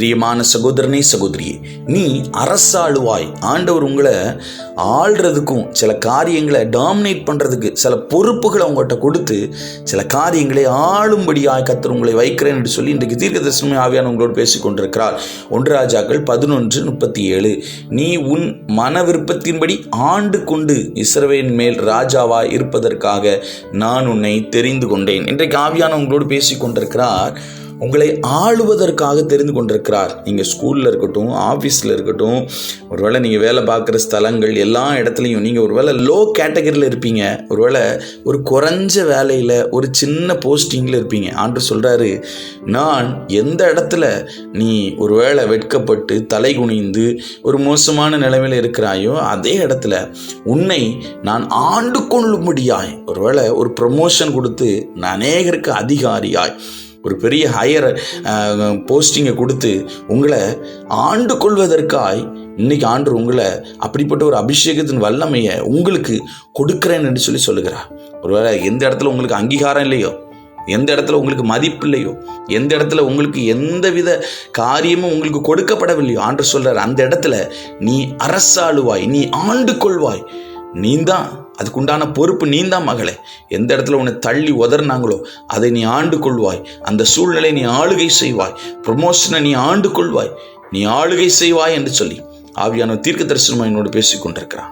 பிரியமான சகோதரனே சகோதரியே நீ அரசாளுவாய். ஆண்டவர் உங்களை ஆள்றதுக்கும் சில காரியங்களை டாமினேட் பண்ணுறதுக்கு சில பொறுப்புகளை உங்கள்கிட்ட கொடுத்து சில காரியங்களை ஆளும்படியாய் கத்தர் உங்களை வைக்கிறேன் என்று சொல்லி இன்றைக்கு தீர்க்க தரிசனமே ஆவியான உங்களோடு பேசிக் கொண்டிருக்கிறார். ஒன்று ராஜாக்கள் பதினொன்று முப்பத்தி ஏழு நீ உன் மன விருப்பத்தின்படி ஆண்டு கொண்டு இஸ்ரவேன் மேல் ராஜாவாய் இருப்பதற்காக நான் உன்னை தெரிந்து கொண்டேன். இன்றைக்கு ஆவியான உங்களோடு பேசிக் கொண்டிருக்கிறார். உங்களை ஆளுவதற்காக தெரிந்து கொண்டிருக்கிறார். நீங்கள் ஸ்கூலில் இருக்கட்டும் ஆஃபீஸில் இருக்கட்டும் ஒருவேளை நீங்கள் வேலை பார்க்குற ஸ்தலங்கள் எல்லா இடத்துலையும் நீங்கள் ஒருவேளை லோ கேட்டகரியில் இருப்பீங்க. ஒருவேளை ஒரு குறைஞ்ச வேலையில் ஒரு சின்ன போஸ்டிங்கில் இருப்பீங்க. ஆண்டு சொல்கிறாரு நான் எந்த இடத்துல நீ ஒருவேளை வெட்கப்பட்டு தலை குனிந்து ஒரு மோசமான நிலைமையில் இருக்கிறாயோ அதே இடத்துல உன்னை நான் ஆண்டு கொள்ளும்படியாய் ஒருவேளை ஒரு ப்ரமோஷன் கொடுத்து நான் அநேகருக்கு அதிகாரியாய் ஒரு பெரிய ஹையர் போஸ்டிங்கை கொடுத்து உங்களை ஆண்டு கொள்வதற்காய் இன்னைக்கு ஆண்டு உங்களை அப்படிப்பட்ட ஒரு அபிஷேகத்தின் வல்லமையை உங்களுக்கு கொடுக்கிறேன் என்று சொல்லி சொல்லுகிறார். ஒருவேளை எந்த இடத்துல உங்களுக்கு அங்கீகாரம் இல்லையோ எந்த இடத்துல உங்களுக்கு மதிப்பு இல்லையோ எந்த இடத்துல உங்களுக்கு எந்த வித காரியமும் உங்களுக்கு கொடுக்கப்படவில்லையோ ஆண்டு சொல்றார் அந்த இடத்துல நீ அரசாளுவாய் நீ ஆண்டு கொள்வாய் நீ தான் அதுக்குண்டான பொறுப்பு நீந்தான் மகளே. எந்த இடத்துல உன்னை தள்ளி உதறினாங்களோ அதை நீ ஆண்டு கொள்வாய். அந்த சூழ்நிலை நீ ஆளுகை செய்வாய். ப்ரொமோஷனை நீ ஆண்டு கொள்வாய். நீ ஆளுகை செய்வாய் என்று சொல்லி ஆவியான தீர்க்க தரிசனமாக என்னோடு பேசிக்கொண்டிருக்கிறான்